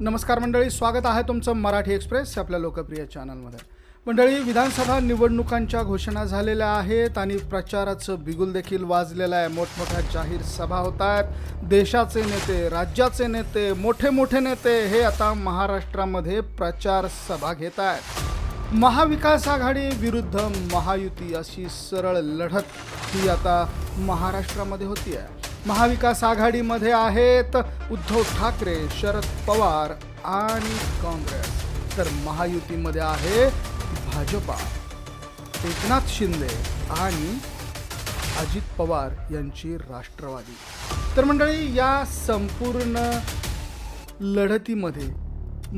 नमस्कार मंडळी स्वागत आहे तुमचं मराठी एक्सप्रेस आपल्या लोकप्रिय चॅनलमध्ये. मंडळी विधानसभा निवडणुकांच्या घोषणा झालेल्या आहेत आणि प्रचाराचं बिगुल देखील वाजलेलं आहे. मोठमोठ्या जाहीर सभा होत आहेत. देशाचे नेते राज्याचे नेते मोठे मोठे नेते हे आता महाराष्ट्रामध्ये प्रचार सभा घेत आहेत. महाविकास आघाडी विरुद्ध महायुती अशी सरळ लढत ही आता महाराष्ट्रामध्ये होती आहे महाविकास आघाडीमध्ये आहेत उद्धव ठाकरे शरद पवार आणि काँग्रेस. तर महायुतीमध्ये आहे भाजपा. एकनाथ शिंदे आणि अजित पवार यांची राष्ट्रवादी. तर मंडळी या संपूर्ण लढतीमध्ये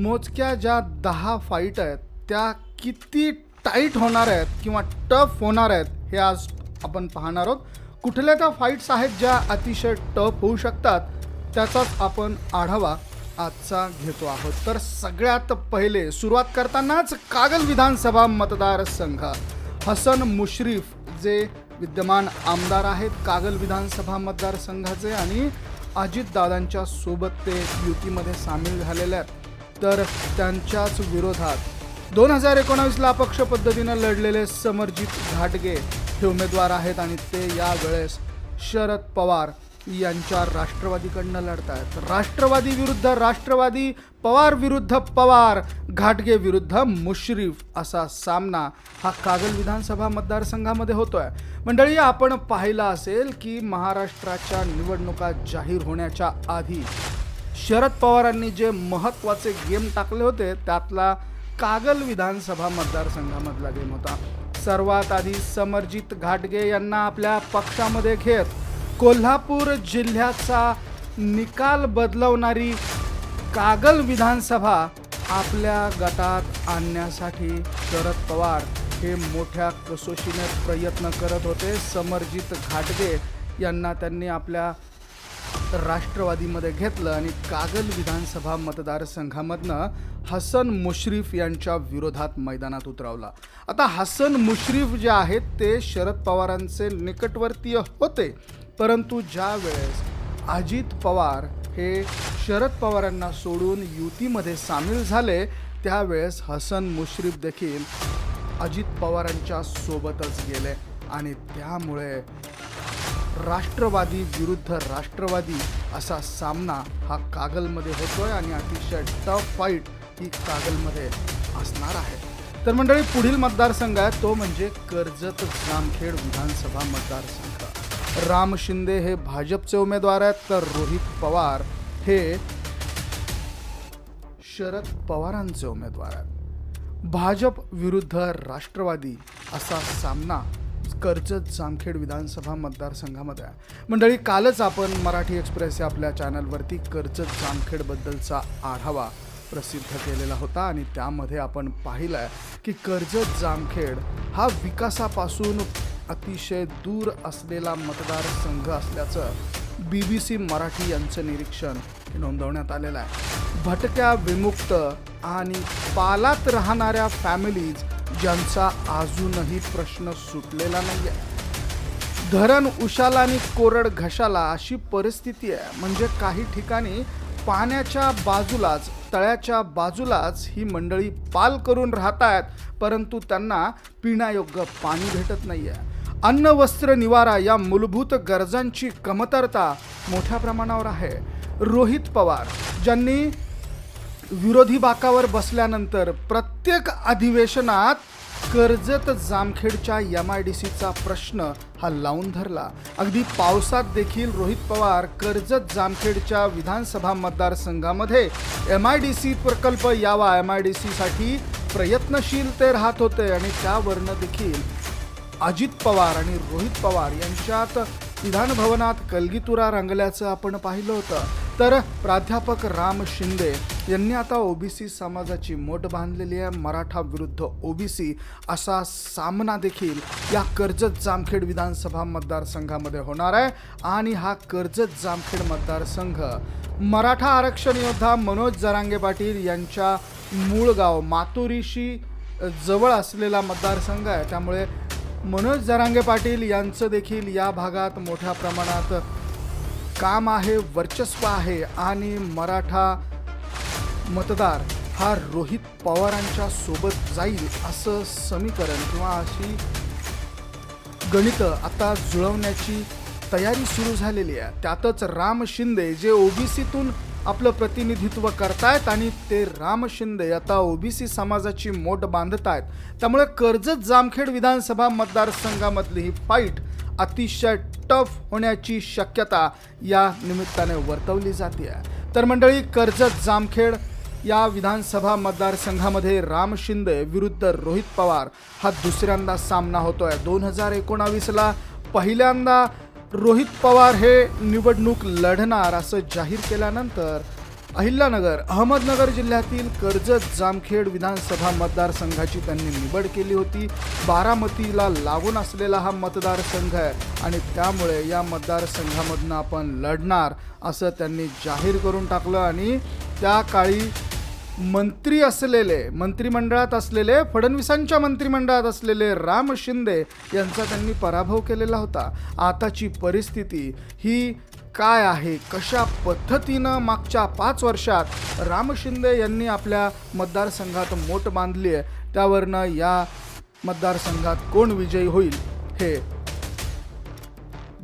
मोजक्या ज्या दहा फाईट आहेत त्या किती टाईट होणार आहेत किंवा टफ होणार आहेत हे आज आपण पाहणार आहोत. कुठल्या त्या फाईट्स आहेत ज्या अतिशय टफ होऊ शकतात त्याचाच आपण आढावा आजचा घेतो आहोत. तर सगळ्यात पहिले सुरुवात करतानाच कागल विधानसभा मतदारसंघ. हसन मुश्रीफ जे विद्यमान आमदार आहेत कागल विधानसभा मतदारसंघाचे आणि अजितदादांच्या सोबत ते युतीमध्ये सामील झालेले आहेत. तर त्यांच्याच विरोधात दोन हजार एकोणावीसला अपक्ष पद्धतीनं लढलेले समरजित घाटगे मोठे उमेदवार आहेत आणि ते यावेळेस शरद पवार यांच्या राष्ट्रवादीकडनं लढत आहेत. राष्ट्रवादी विरुद्ध राष्ट्रवादी पवार विरुद्ध पवार घाटगे विरुद्ध मुश्रीफ असा सामना हा कागल विधानसभा मतदारसंघामध्ये होतोय. मंडळी आपण पाहिलं असेल की महाराष्ट्राच्या निवडणुका जाहीर होण्याच्या आधी शरद पवारांनी जे महत्त्वाचे गेम टाकले होते त्यातला कागल विधानसभा मतदारसंघामधला गेम होता. सर्वात आधी समरजित घाटगे यांना आपल्या पक्षामध्ये घेत कोल्हापूर जिल्ह्याचा निकाल बदलवणारी कागल विधानसभा आपल्या गटात आणण्यासाठी शरद पवार हे मोठ्या कसोशीने प्रयत्न करत होते. समरजित घाटगे यांना त्यांनी आपल्या राष्ट्रवादीमध्ये घेतलं आणि कागल विधानसभा मतदारसंघामधनं हसन मुश्रीफ यांच्या विरोधात मैदानात उतरवला. आता हसन मुश्रीफ जे आहेत ते शरद पवारांचे निकटवर्तीय होते. परंतु ज्या वेळेस अजित पवार हे शरद पवारांना सोडून युतीमध्ये सामील झाले त्यावेळेस हसन मुश्रीफ देखील अजित पवारांच्या सोबतच गेले. आणि त्यामुळे राष्ट्रवादी विरुद्ध राष्ट्रवादी असा सामना हा कागलमध्ये होतोय आणि अतिशय टफ फाईट ही कागलमध्ये असणार आहे. तर मंडळी पुढील मतदारसंघ आहे तो म्हणजे कर्जत जामखेड विधानसभा मतदारसंघ. राम शिंदे हे भाजपचे उमेदवार आहेत तर रोहित पवार हे शरद पवारांचे उमेदवार आहेत. भाजप विरुद्ध राष्ट्रवादी असा सामना कर्जत जामखेड विधानसभा मतदारसंघामध्ये आहे. मंडळी कालच आपण मराठी एक्सप्रेस या आपल्या चॅनलवरती कर्जत जामखेडबद्दलचा आढावा प्रसिद्ध केलेला होता आणि त्यामध्ये आपण पाहिलं आहे की कर्जत जामखेड हा विकासापासून अतिशय दूर असलेला मतदारसंघ असल्याचं बी बी सी मराठी यांचं निरीक्षण नोंदवण्यात आलेलं आहे. भटक्या विमुक्त आणि पालात राहणाऱ्या फॅमिलीज ज्यांचा अजूनही प्रश्न सुटलेला नाही आहे धरण उशाला आणि कोरड घशाला अशी परिस्थिती आहे. म्हणजे काही ठिकाणी पाण्याच्या बाजूलाच तळ्याच्या बाजूलाच ही मंडळी पाल करून राहत आहेत परंतु त्यांना पिण्यायोग्य पाणी भेटत नाही आहे अन्न वस्त्र निवारा या मूलभूत गरजांची कमतरता मोठ्या प्रमाणावर आहे. रोहित पवार ज्यांनी विरोधी बाकावर बसल्यानंतर प्रत्येक अधिवेशनात कर्जत जामखेडच्या एम आय डी सीचा प्रश्न हा लावून धरला. अगदी पावसात देखील रोहित पवार कर्जत जामखेडच्या विधानसभा मतदारसंघामध्ये एम आय डी सी प्रकल्प यावा एम आय डी सीसाठी प्रयत्नशील ते राहत होते आणि त्यावरनं देखील अजित पवार आणि रोहित पवार यांच्यात विधानभवनात कलगीतुरा रंगल्याचं आपण पाहिलं होतं. तर प्राध्यापक राम शिंदे यांनी आता ओबीसी समाजाची मोठ बांधलेली आहे. मराठा विरुद्ध ओबीसी असा सामना देखील या कर्जत जामखेड विधानसभा मतदारसंघामध्ये होणार आहे. आणि हा कर्जत जामखेड मतदारसंघ मराठा आरक्षण योद्धा मनोज जरांगे पाटील यांच्या मूळ गाव मातुरीशी जवळ असलेला मतदारसंघ आहे. त्यामुळे मनोज जरांगे पाटील यांचं देखील या भागात मोठ्या प्रमाणात काम आहे वर्चस्व आहे आणि मराठा मतदार हा रोहित पवारांच्या सोबत जाईल असं समीकरण किंवा अशी गणितं आता जुळवण्याची तयारी सुरू झालेली आहे. त्यातच राम शिंदे जे ओबीसीतून आपलं प्रतिनिधित्व करतायत आणि ते राम शिंदे आता ओबीसी समाजाची मोठ आहेत त्यामुळे कर्जत जामखेड विधानसभा मतदारसंघामधली ही फाईट अतिशय टफ होण्याची शक्यता या निमित्ताने वर्तवली जाते. तर मंडळी कर्जत जामखेड या विधानसभा मतदारसंघामध्ये राम शिंदे विरुद्ध रोहित पवार हा दुसऱ्यांदा सामना होतोय. दोन हजार एकोणावीसला पहिल्यांदा रोहित पवार हे निवडणूक लढणार असं जाहीर केल्यानंतर अहिल्यानगर अहमदनगर जिल्ह्यातील कर्जत जामखेड विधानसभा मतदारसंघाची त्यांनी निवड केली होती. बारामतीला लागून असलेला हा मतदारसंघ आहे आणि त्यामुळे या मतदारसंघामधनं आपण लढणार असं त्यांनी जाहीर करून टाकलं आणि त्या काळी मंत्री असलेले मंत्रिमंडळात असलेले फडणवीसांच्या मंत्रिमंडळात असलेले राम शिंदे यांचा त्यांनी पराभव केलेला होता. आताची परिस्थिती ही काय आहे? कशा पद्धतीनं मागच्या पाच वर्षात राम शिंदे यांनी आपल्या मतदारसंघात मोठ बांधली आहे? त्यावरनं या मतदारसंघात कोण विजयी होईल हे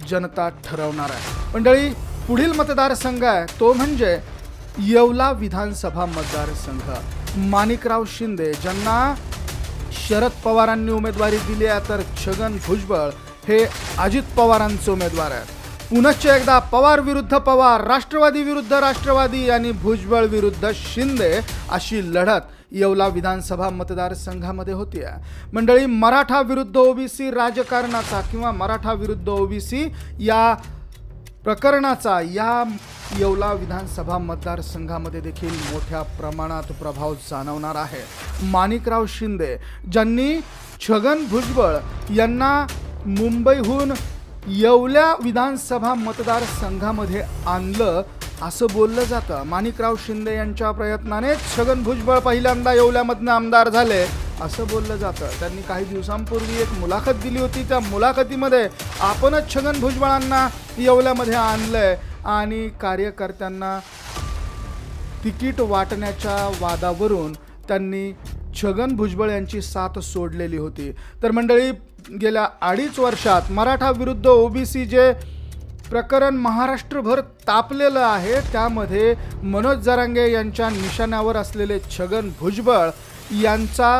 जनता ठरवणार आहे. मंडळी पुढील मतदारसंघ आहे. तो म्हणजे येवला विधानसभा मतदारसंघ. माणिकराव शिंदे ज्यांना शरद पवारांनी उमेदवारी दिली आहे तर छगन भुजबळ हे अजित पवारांचे उमेदवार आहेत. पुनश्च एकदा पवार विरुद्ध पवार राष्ट्रवादी विरुद्ध राष्ट्रवादी आणि भुजबळ विरुद्ध शिंदे अशी लढत येवला विधानसभा मतदारसंघामध्ये होती मंडळी मराठा विरुद्ध ओबीसी राजकारणाचा किंवा मराठा विरुद्ध ओबीसी या प्रकरणाचा या येवला विधानसभा मतदारसंघामध्ये देखील मोठ्या प्रमाणात प्रभाव जाणवणार आहे. माणिकराव शिंदे ज्यांनी छगन भुजबळ यांना मुंबईहून येवल्या विधानसभा मतदारसंघामध्ये आणलं असं बोललं जातं. माणिकराव शिंदे यांच्या प्रयत्नाने छगन भुजबळ पहिल्यांदा येवल्यामधनं आमदार झाले असं बोललं जातं. त्यांनी काही दिवसांपूर्वी एक मुलाखत दिली होती. त्या मुलाखतीमध्ये आपणच छगन भुजबळांना येवल्यामध्ये आणलंय आणि कार्यकर्त्यांना तिकीट वाटण्याच्या वादावरून त्यांनी छगन भुजबळ यांची साथ सोडलेली होती. तर मंडळी गेल्या अडीच वर्षात मराठा विरुद्ध ओबीसी जे प्रकरण महाराष्ट्रभर तापलेलं आहे त्यामध्ये मनोज जरांगे यांच्या निशाण्यावर असलेले छगन भुजबळ यांचा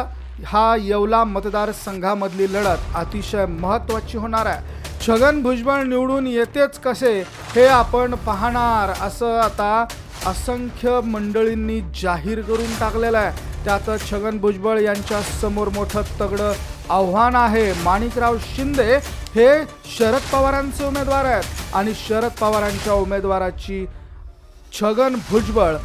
हा येवला मतदारसंघामधली लढत अतिशय महत्त्वाची होणार आहे. छगन भुजबळ निवडून येतेच कसे हे आपण पाहणार असं आता असंख्य मंडळींनी जाहीर करून टाकलेलं आहे. त्यात छगन भुजबळ यांच्या समोर मोठं तगडं आव्हान आहे. माणिकराव शिंदे हे शरद पवारांचे उमेदवार आहेत. आणि शरद पवारांच्या उमेदवाराची छगन भुजबळ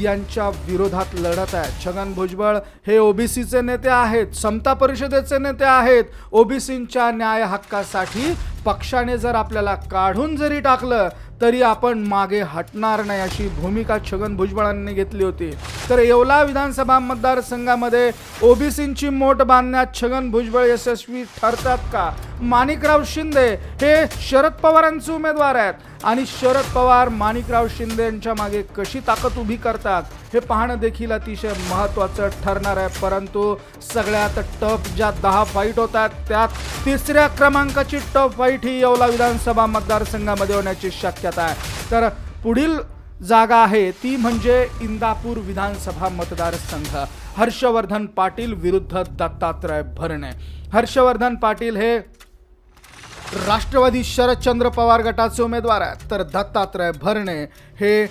यांच्या विरोधात लढत आहे. छगन भुजबळ हे ओबीसीचे नेते आहेत समता परिषदेचे नेते आहेत. ओबीसींच्या न्याय हक्कासाठी पक्षाने जर आपल्याला काढून जरी टाकलं तरी आपण मागे हटणार नाही अशी भूमिका छगन भुजबळांनी घेतली होती. तर येवला विधानसभा मतदारसंघामध्ये ओबीसींची मोठ बांधण्यात छगन भुजबळ यशस्वी ठरतात का? माणिकराव शिंदे हे शरद पवारांचे उमेदवार आहेत. आणि शरद पवार माणिकराव शिंदे यांच्या मागे कशी ताकद उभी करतात हे पाहणं देखील अतिशय महत्त्वाचं ठरणार आहे. परंतु सगळ्यात टफ ज्या दहा फाईट होतात त्यात तिसऱ्या क्रमांकाची टफ फाईट ही येवला विधानसभा मतदारसंघामध्ये होण्याची शक्यता आहे. तर पुढील जागा आहे ती म्हणजे इंदापूर विधानसभा मतदारसंघ. हर्षवर्धन पाटील विरुद्ध दत्तात्रय भरणे. हर्षवर्धन पाटील हे राष्ट्रवादी शरदचंद्र पवार गटाचे उमेदवार आहेत. तर दत्तात्रय भरणे हे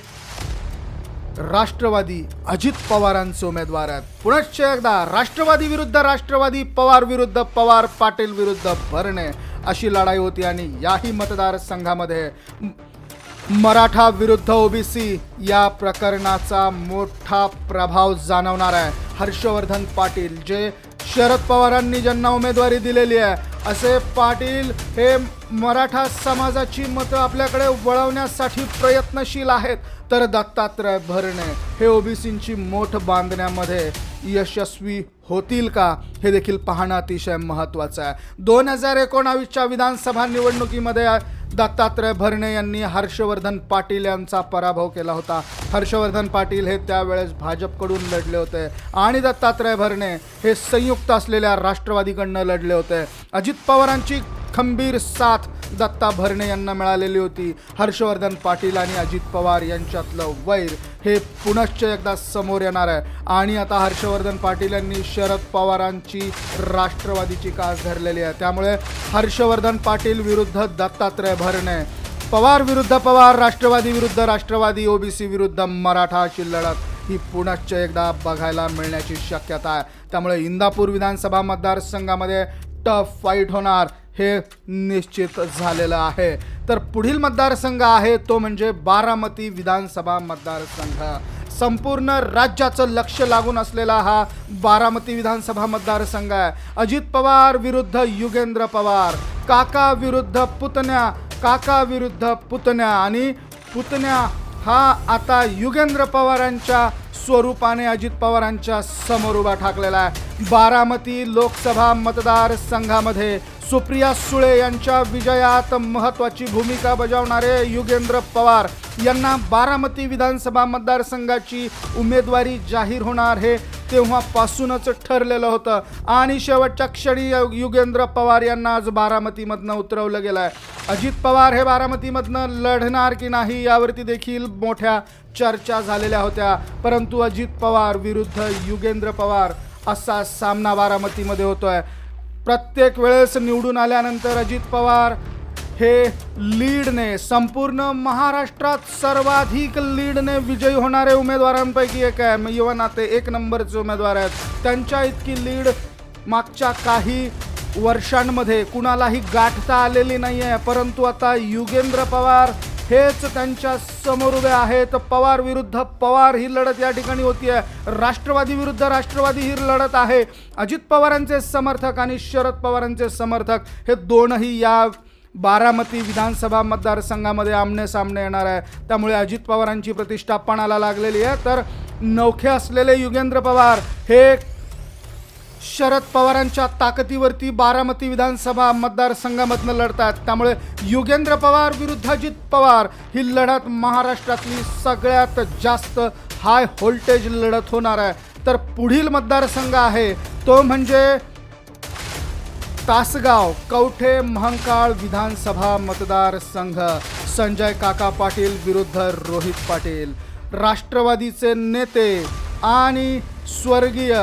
राष्ट्रवादी अजित पवारांचे उमेदवार आहेत. पुनश्च एकदा राष्ट्रवादी विरुद्ध राष्ट्रवादी पवार विरुद्ध पवार पाटील विरुद्ध भरणे अशी लढाई होती आणि याही मतदारसंघामध्ये मराठा विरुद्ध ओबीसी या प्रकरणाचा मोठा प्रभाव जाणवणार आहे. हर्षवर्धन पाटील जे शरद पवारांनी ज्यांना उमेदवारी दिलेली आहे असे पाटील हे मराठा समाजाची मतं आपल्याकडे वळवण्यासाठी प्रयत्नशील आहेत. तर दत्तात्रय भरणे हे ओबीसींची मोठ बांधण्यामध्ये यशस्वी होतील का हे देखील पाहणं अतिशय महत्त्वाचं आहे. दोन हजार एकोणावीसच्या विधानसभा निवडणुकीमध्ये दत्तात्रय भरणे यांनी हर्षवर्धन पाटील यांचा पराभव केला होता. हर्षवर्धन पाटील हे त्यावेळेस भाजपकडून लढले होते. आणि दत्तात्रय भरणे हे संयुक्त असलेल्या राष्ट्रवादीकडनं लढले होते. अजित पवारांची खंबीर साथ दत्ता भरणे यांना मिळालेली होती. हर्षवर्धन पाटील आणि अजित पवार यांच्यातलं वैर हे पुनश्च एकदा समोर येणार आहे. आणि आता हर्षवर्धन पाटील यांनी शरद पवारांची राष्ट्रवादीची कास धरलेली आहे. त्यामुळे हर्षवर्धन पाटील विरुद्ध दत्तात्रय भरणे पवार विरुद्ध पवार राष्ट्रवादी विरुद्ध राष्ट्रवादी ओबीसी विरुद्ध मराठा अशी लढत ही पुनश्च एकदा बघायला मिळण्याची शक्यता आहे. त्यामुळे इंदापूर विधानसभा मतदारसंघामध्ये टफ फाईट होणार. हे निश्चित झालेलं आहे. तर पुढील मतदारसंघ आहे तो म्हणजे बारामती विधानसभा मतदारसंघ. संपूर्ण राज्याचं लक्ष लागून असलेला हा बारामती विधानसभा मतदारसंघ आहे. अजित पवार विरुद्ध युगेंद्र पवार काका विरुद्ध पुतण्या काका विरुद्ध पुतण्या आणि पुतण्या हा आता युगेंद्र पवारांच्या स्वरूपाने अजित पवारांच्या समोर उभा ठाकलेला आहे. बारामती लोकसभा मतदारसंघामध्ये सुप्रिया सुळे यांच्या विजयात महत्त्वाची भूमिका बजावणारे युगेंद्र पवार यांना बारामती विधानसभा मतदारसंघाची उमेदवारी जाहीर होणार हे तेव्हापासूनच ठरलेलं होतं. आणि शेवटच्या क्षणी यु- युगेंद्र पवार यांना आज बारामतीमधनं उतरवलं गेलं आहे अजित पवार हे बारामतीमधनं लढणार की नाही यावरती देखील मोठ्या चर्चा झालेल्या होत्या. परंतु अजित पवार विरुद्ध युगेंद्र पवार असा सामना बारामतीमध्ये होतोय. प्रत्येक वेळेस निवडून आल्यानंतर अजित पवार हे लीडने संपूर्ण महाराष्ट्रात सर्वाधिक लीडने विजयी होणारे उमेदवारांपैकी एक आहे. मग युवा नाते एक नंबरचे उमेदवार आहेत. त्यांच्या इतकी लीड मागच्या काही वर्षांमध्ये कुणालाही गाठता आलेली नाही आहे परंतु आता युगेंद्र पवार हेच त्यांच्यासमोर उभे आहेत. पवार विरुद्ध पवार ही लढत या ठिकाणी होती आहे राष्ट्रवादी विरुद्ध राष्ट्रवादी ही लढत आहे. अजित पवारांचे समर्थक आणि शरद पवारांचे समर्थक हे दोनही या बारामती विधानसभा मतदारसंघामध्ये आमने सामने येणार आहे. त्यामुळे अजित पवारांची प्रतिष्ठा पणाला लागलेली आहे. तर नौखे असलेले युगेंद्र पवार हे शरद पवारांच्या ताकदीवरती बारामती विधानसभा मतदारसंघामधनं लढतात. त्यामुळे युगेंद्र पवार विरुद्ध अजित पवार ही लढत महाराष्ट्रातली सगळ्यात जास्त हाय व्होल्टेज लढत होणार आहे. तर पुढील मतदारसंघ आहे तो म्हणजे तासगाव कवठे महंकाळ विधानसभा मतदारसंघ. संजय काका पाटील विरुद्ध रोहित पाटील. राष्ट्रवादीचे नेते आणि स्वर्गीय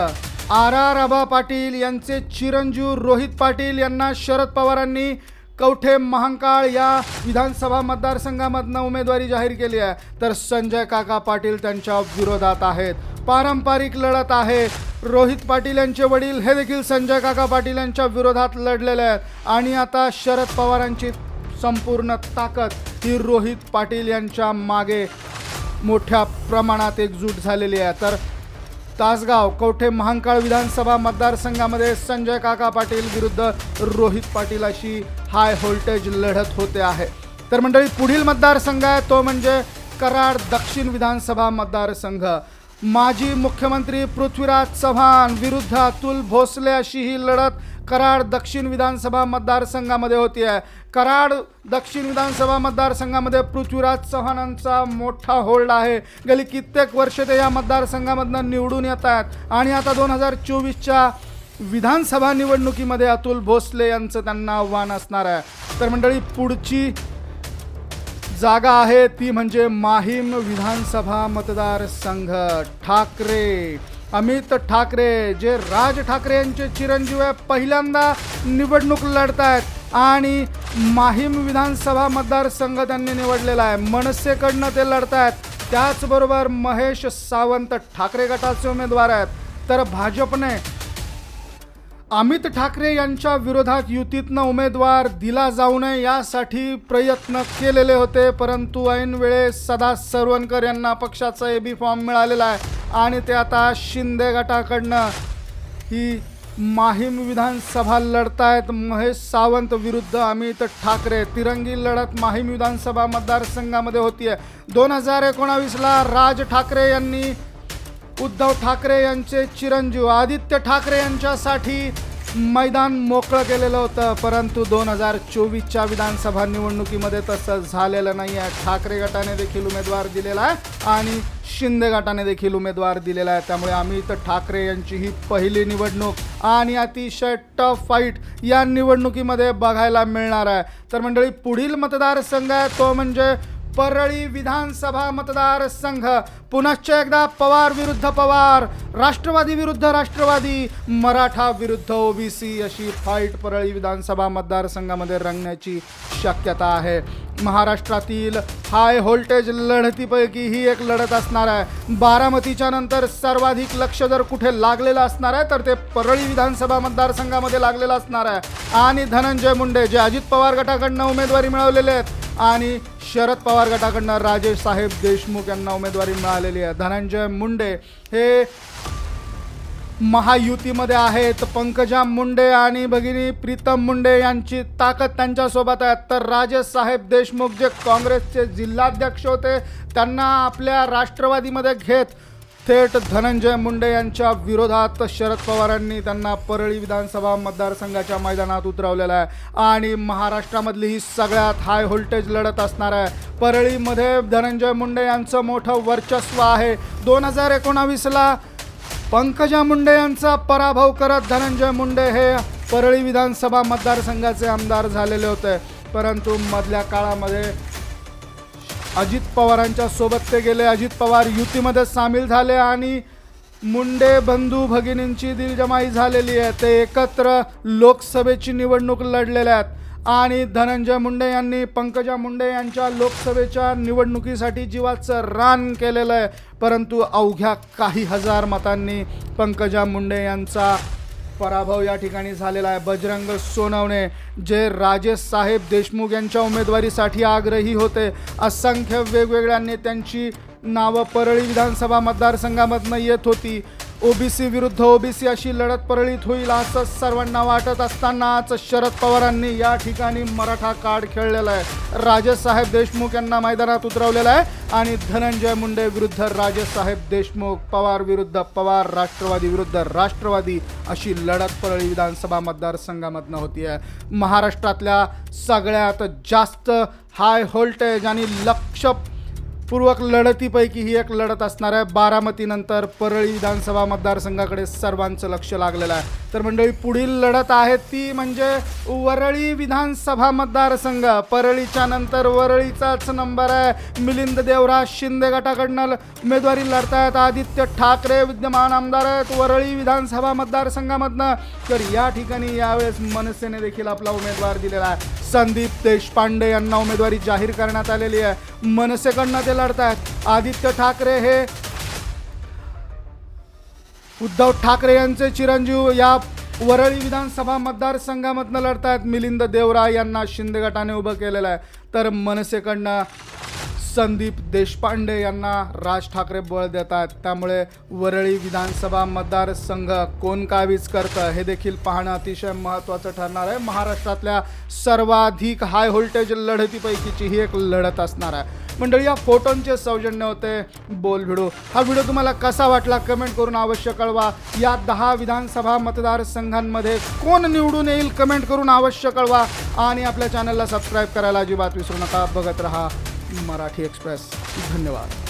आर आर आबा पाटील यांचे चिरंजीव रोहित पाटील यांना शरद पवारांनी कवठे महांकाळ या विधानसभा मतदारसंघामधनं उमेदवारी जाहीर केली आहे. तर संजय काका पाटील त्यांच्या विरोधात आहेत. पारंपरिक लढत आहे. रोहित पाटील यांचे वडील हे देखील संजय काका पाटील यांच्या विरोधात लढलेले आहेत. आणि आता शरद पवारांची संपूर्ण ताकद ही रोहित पाटील यांच्या मागे मोठ्या प्रमाणात एकजूट झालेली आहे. तर तासगाव कवठे महांकाळ विधानसभा मतदारसंघामध्ये संजय काका पाटील विरुद्ध रोहित पाटील अशी हाय व्होल्टेज लढत होते आहे. तर मंडळी पुढील मतदारसंघ आहे तो म्हणजे कराड दक्षिण विधानसभा मतदारसंघ. माजी मुख्यमंत्री पृथ्वीराज चव्हाण विरुद्ध अतुल भोसले अशी ही लढत कराड दक्षिण विधानसभा मतदारसंघामध्ये होती आहे. कराड दक्षिण विधानसभा मतदारसंघामध्ये पृथ्वीराज चव्हाणांचा मोठा होल्ड आहे. गेली कित्येक वर्ष ते या मतदारसंघामधनं निवडून येत आहेत. आणि आता दोन हजार चोवीसच्या विधानसभा निवडणुकीमध्ये अतुल भोसले यांचं त्यांना आव्हान असणार आहे. तर मंडळी पुढची जागा आहे ती म्हणजे माहीम विधानसभा मतदारसंघ. ठाकरे! अमित ठाकरे जे राज ठाकरे यांचे चिरंजीव आहे पहिल्यांदा निवडणूक लढत आहेत आणि माहीम विधानसभा मतदारसंघ त्यांनी निवडलेला आहे. मनसेकडनं ते लढत आहेत त्याचबरोबर महेश सावंत ठाकरे गटाचे उमेदवार आहेत. तर भाजपने अमित ठाकरे यांच्या विरोधात युतीतनं उमेदवार दिला जाऊ नये यासाठी प्रयत्न केलेले होते परंतु ऐन वेळेस सदा सरवणकर यांना पक्षाचा ए बी फॉर्म मिळालेला आहे आणि ते आता शिंदे गटाकडनं ही माहीम विधानसभा लढतायत. महेश सावंत विरुद्ध अमित ठाकरे तिरंगी लढत माहीम विधानसभा मतदारसंघामध्ये होती आहे दोन हजार एकोणावीसला राज ठाकरे यांनी उद्धव ठाकरे यांचे चिरंजीव आदित्य ठाकरे यांच्यासाठी मैदान मोकळं केलेलं होतं परंतु दोन हजार चोवीसच्या विधानसभा निवडणुकीमध्ये तसं झालेलं नाही आहे. ठाकरे गटाने देखील उमेदवार दिलेला आहे आणि शिंदे गटाने देखील उमेदवार दिलेला आहे. त्यामुळे आम्ही तर ठाकरे यांची ही पहिली निवडणूक आणि अतिशय टफ फाईट या निवडणुकीमध्ये बघायला मिळणार आहे. तर मंडळी पुढील मतदारसंघ आहे तो म्हणजे परळी विधानसभा मतदारसंघ पुनश्च एकदा पवार विरुद्ध पवार राष्ट्रवादी विरुद्ध राष्ट्रवादी मराठा विरुद्ध ओबीसी अशी फाईट परळी विधानसभा मतदारसंघामध्ये रंगण्याची शक्यता आहे. महाराष्ट्रातील हाय व्होल्टेज लढतीपैकी ही एक लढत असणार आहे. बारामतीच्या नंतर सर्वाधिक लक्ष जर कुठे लागलेलं असणार आहे तर ते परळी विधानसभा मतदारसंघामध्ये लागलेलं असणार आहे. आणि धनंजय मुंडे जे अजित पवार गटाकडनं उमेदवारी मिळवलेले आहेत आणि शरद पवार गटाकडनं राजेश साहेब देशमुख यांना उमेदवारी मिळालेली आहे. धनंजय मुंडे हे महायुतीमध्ये आहेत. पंकजा मुंडे आणि भगिनी प्रीतम मुंडे यांची ताकद त्यांच्यासोबत आहे. तर राजेश साहेब देशमुख जे काँग्रेसचे जिल्हाध्यक्ष होते त्यांना आपल्या राष्ट्रवादीमध्ये घेत थेट धनंजय मुंडे यांच्या विरोधात शरद पवारांनी त्यांना परळी विधानसभा मतदारसंघाच्या मैदानात उतरवलेलं आहे. आणि महाराष्ट्रामधली ही सगळ्यात हाय व्होल्टेज लढत असणार आहे. परळीमध्ये धनंजय मुंडे यांचं मोठं वर्चस्व आहे. दोन हजार एकोणावीसला पंकजा मुंडे यांचा पराभव करत धनंजय मुंडे हे परळी विधानसभा मतदारसंघाचे आमदार झालेले होते. परंतु मधल्या काळामध्ये अजित पवारांच्या सोबत ते गेले. अजित पवार युतीमध्ये सामील झाले आणि मुंडे बंधू भगिनींची दिलजमाई झालेली आहे. ते एकत्र लोकसभेची निवडणूक लढलेल्या आहेत. आणि धनंजय मुंडे यांनी पंकजा मुंडे यांच्या लोकसभेच्या निवडणुकीसाठी जीवाचं रान केलेलं आहे. परंतु अवघ्या काही हजार मतांनी पंकजा मुंडे यांचा पराभव या ठिकाणी झालेला आहे. बजरंग सोनवणे जे राजेश साहेब देशमुख यांच्या उमेदवारीसाठी आग्रही होते असंख्य वेगवेगळ्या नेत्यांची नावं परळी विधानसभा मतदारसंघामधनं येत होती. ओबीसी विरुद्ध ओबीसी अशी लढत परळीत होईल असं सर्वांना वाटत असतानाच शरद पवारांनी या ठिकाणी मराठा कार्ड खेळलेला आहे. राजेसाहेब देशमुख यांना मैदानात उतरवलेला आहे आणि धनंजय मुंडे विरुद्ध राजेसाहेब देशमुख पवार विरुद्ध पवार राष्ट्रवादी विरुद्ध राष्ट्रवादी अशी लढत परळी विधानसभा मतदारसंघामधनं होती आहे. महाराष्ट्रातल्या सगळ्यात जास्त हाय व्होल्टेज आणि लक्ष पूर्वक लढतीपैकी ही एक लढत असणार आहे. बारामतीनंतर परळी विधानसभा मतदारसंघाकडे सर्वांचं लक्ष लागलेलं आहे. तर मंडळी पुढील लढत आहे ती म्हणजे वरळी विधानसभा मतदारसंघ. परळीच्या नंतर वरळीचाच नंबर आहे. मिलिंद देवराज शिंदे गटाकडनं उमेदवारी लढतायत. आदित्य ठाकरे विद्यमान आमदार आहेत वरळी विधानसभा मतदारसंघामधनं. तर या ठिकाणी यावेळेस मनसेने देखील आपला उमेदवार दिलेला आहे. संदीप देशपांडे यांना उमेदवारी जाहीर करण्यात आलेली आहे. मनसेकडनं ते लढत आहेत आदित्य ठाकरे हे उद्धव ठाकरे यांचे चिरंजीव या वरळी विधानसभा मतदारसंघामधनं लढतायत. मिलिंद देवराय यांना शिंदे गटाने उभं केलेलं आहे. तर मनसेकडनं संदीप देशपांडे यांना राज ठाकरे बळ देत आहेत त्यामुळे वरळी विधानसभा मतदारसंघ कोण कावीज करतं हे देखील पाहणं अतिशय महत्त्वाचं ठरणार आहे. महाराष्ट्रातल्या सर्वाधिक हाय व्होल्टेज लढतीपैकीची ही एक लढत असणार आहे. मंडळी या फोटोंचे सौजन्य होते बोल व्हिडिओ हा व्हिडिओ तुम्हाला कसा वाटला कमेंट करून अवश्य कळवा. या दहा विधानसभा मतदारसंघांमध्ये कोण निवडून येईल कमेंट करून अवश्य कळवा. आणि आपल्या चॅनलला सबस्क्राईब करायला अजिबात विसरू नका. बघत रहा मराठी एक्सप्रेस. धन्यवाद.